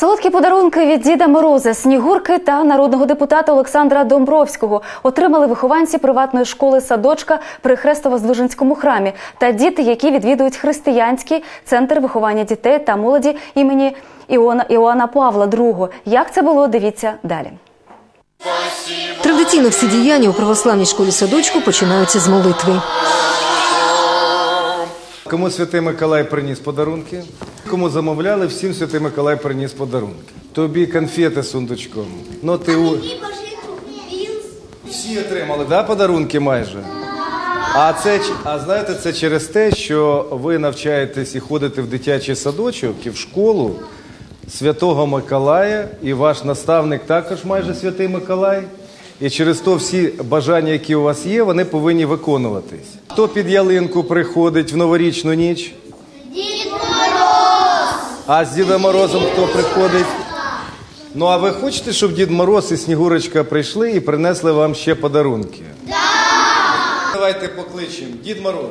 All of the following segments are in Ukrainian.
Солодкі подарунки від Діда Мороза, Снігурки та народного депутата Олександра Домбровського отримали вихованці приватної школи садочка при Хрестово-Здвиженському храмі та діти, які відвідують християнський центр виховання дітей та молоді імені Іона Іоанна Павла II. Як це було? Дивіться далі. Традиційно всі діяння у православній школі садочку починаються з молитви. Кому Святий Миколай приніс подарунки? Кому замовляли, всім Святий Миколай приніс подарунки. Тобі конфети з сундучком. Ну ти у... Всі отримали, да, подарунки майже? А це а знаєте, це через те, що ви навчаєтесь і ходите в дитячий садочок і в школу Святого Миколая, і ваш наставник також майже Святий Миколай. І через то всі бажання, які у вас є, вони повинні виконуватись. Хто під ялинку приходить в новорічну ніч? Дід Мороз! А з Дідом Морозом хто приходить? Ну а ви хочете, щоб Дід Мороз і Снігурочка прийшли і принесли вам ще подарунки? Так! Давайте покличемо. Дід Мороз.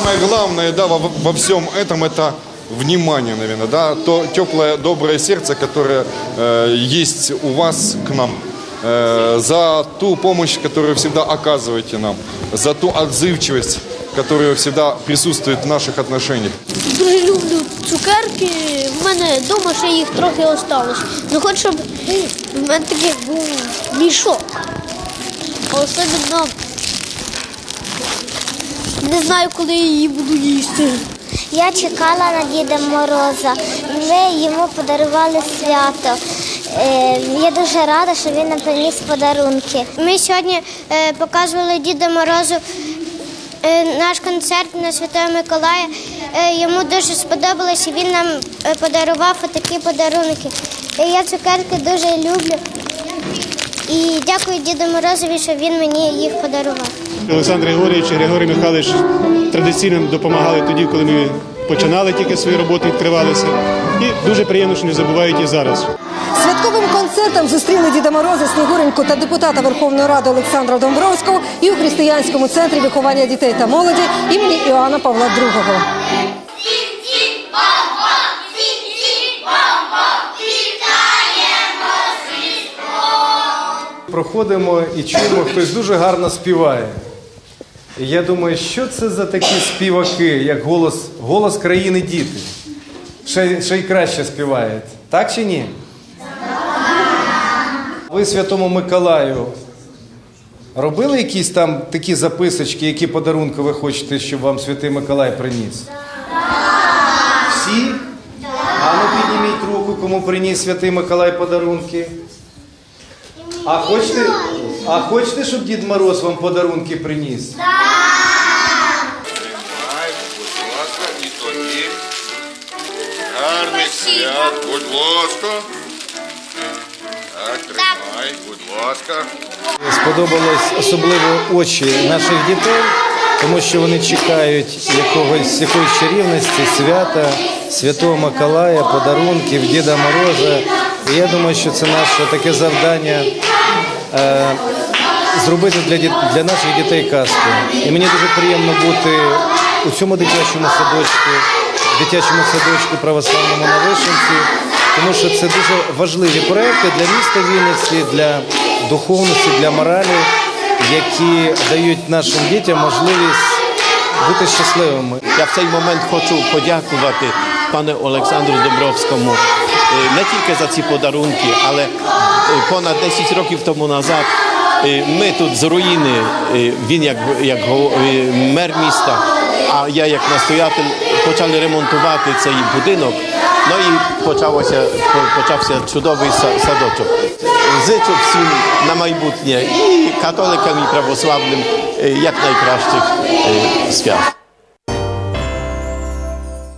Самое главное, да, во, во всем этом это внимание, наверное, да, то теплое, доброе сердце, которое э, есть у вас к нам, э, за ту помощь, которую всегда оказываете нам, за ту отзывчивость, которая всегда присутствует в наших отношениях. Дуже люблю цукерки. В мене вдома ще їх трохи осталось. Ну хоч щоб в мене такий був мішок. А особливо не знаю, коли я її буду їсти. Я чекала на Діда Мороза. Ми йому подарували свято. Е, Я дуже рада, що він нам приніс подарунки. Ми сьогодні е, показували Діда Морозу е, наш концерт на Святого Миколая. Йому дуже сподобалось, і він нам подарував такі подарунки. Я цукерки дуже люблю. І дякую Діду Морозові, що він мені їх подарував. Олександр Григорійович і Григорій Михайлович традиційно допомагали тоді, коли ми починали тільки свої роботи, відкривалися. І дуже приємно, що не забувають і зараз. Святковим концертом зустріли Діда Мороза, Снігуреньку та депутата Верховної Ради Олександра Домбровського і у християнському центрі виховання дітей та молоді імені Іоанна Павла II. Проходимо і чуємо, хтось дуже гарно співає. Я думаю, що це за такі співаки, як голос, голос країни діти. Ще, ще й краще співають. Так чи ні? Ви Святому Миколаю робили якісь там такі записочки, які подарунки ви хочете, щоб вам Святий Миколай приніс? Всі? А ну підніміть руку, кому приніс Святий Миколай подарунки. А хочете, а хочете, щоб Дід Мороз вам подарунки приніс? Тримай, будь ласка, і тобі. Гарних свят, будь ласка. Так, тримай, будь ласка. Сподобалось особливо очі наших дітей, тому що вони чекають якогось якоїсь чарівності, свята, Святого Миколая, подарунків, Діда Мороза. І я думаю, що це наше таке завдання е, зробити для, для наших дітей казку. І мені дуже приємно бути у цьому дитячому садочку, дитячому садочку православному на Вишенці, тому що це дуже важливі проекти для міста Вінниці, для духовності, для моралі, які дають нашим дітям можливість бути щасливими. Я в цей момент хочу подякувати пану Олександру Добровському не тільки за ці подарунки, але е, понад 10 років тому назад е, ми тут з руїни, е, він як, як е, мер міста, а я як настоятель почали ремонтувати цей будинок. Ну і почалося, почався чудовий садочок. Зичу всім на майбутнє і католикам, і православним е, як найкращих е, свят.